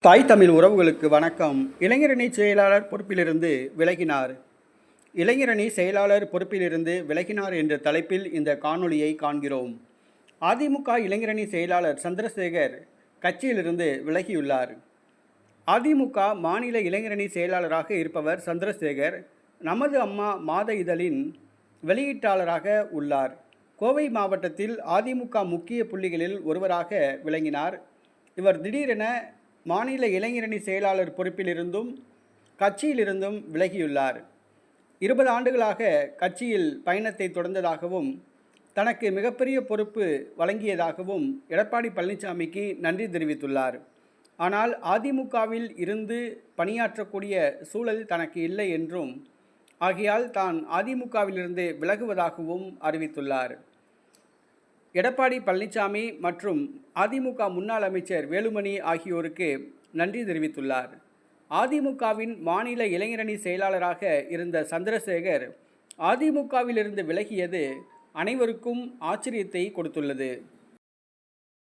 தாய் தமிழ் உறவுகளுக்கு வணக்கம். இளைஞரணி செயலாளர் பொறுப்பிலிருந்து விலகினார். இளைஞரணி செயலாளர் பொறுப்பிலிருந்து விலகினார் என்ற தலைப்பில் இந்த காணொளியை காண்கிறோம். அதிமுக இளைஞரணி செயலாளர் சந்திரசேகர் கட்சியிலிருந்து விலகியுள்ளார். அதிமுக மாநில இளைஞரணி செயலாளராக இருப்பவர் சந்திரசேகர் நமது அம்மா மாத இதழின் வெளியீட்டாளராக உள்ளார். கோவை மாவட்டத்தில் அதிமுக முக்கிய புள்ளிகளில் ஒருவராக விளங்கினார். இவர் திடீரென மாநில இளைஞரணி செயலாளர் பொறுப்பிலிருந்தும் கட்சியிலிருந்தும் விலகியுள்ளார். இருபது ஆண்டுகளாக கட்சியில் பயணத்தை தொடர்ந்ததாகவும் தனக்கு மிகப்பெரிய பொறுப்பு வழங்கியதாகவும் எடப்பாடி பழனிசாமிக்கு நன்றி தெரிவித்துள்ளார். ஆனால் அதிமுகவில் இருந்து பணியாற்றக்கூடிய சூழல் தனக்கு இல்லை என்றும் ஆகையால் தான் அதிமுகவிலிருந்து விலகுவதாகவும் அறிவித்துள்ளார். எடப்பாடி பழனிசாமி மற்றும் அதிமுக முன்னாள் அமைச்சர் வேலுமணி ஆகியோருக்கு நன்றி தெரிவித்துள்ளார். அதிமுகவின் மாநில இளைஞரணி செயலாளராக இருந்த சந்திரசேகர் அதிமுகவிலிருந்து விலகியது அனைவருக்கும் ஆச்சரியத்தை கொடுத்துள்ளது.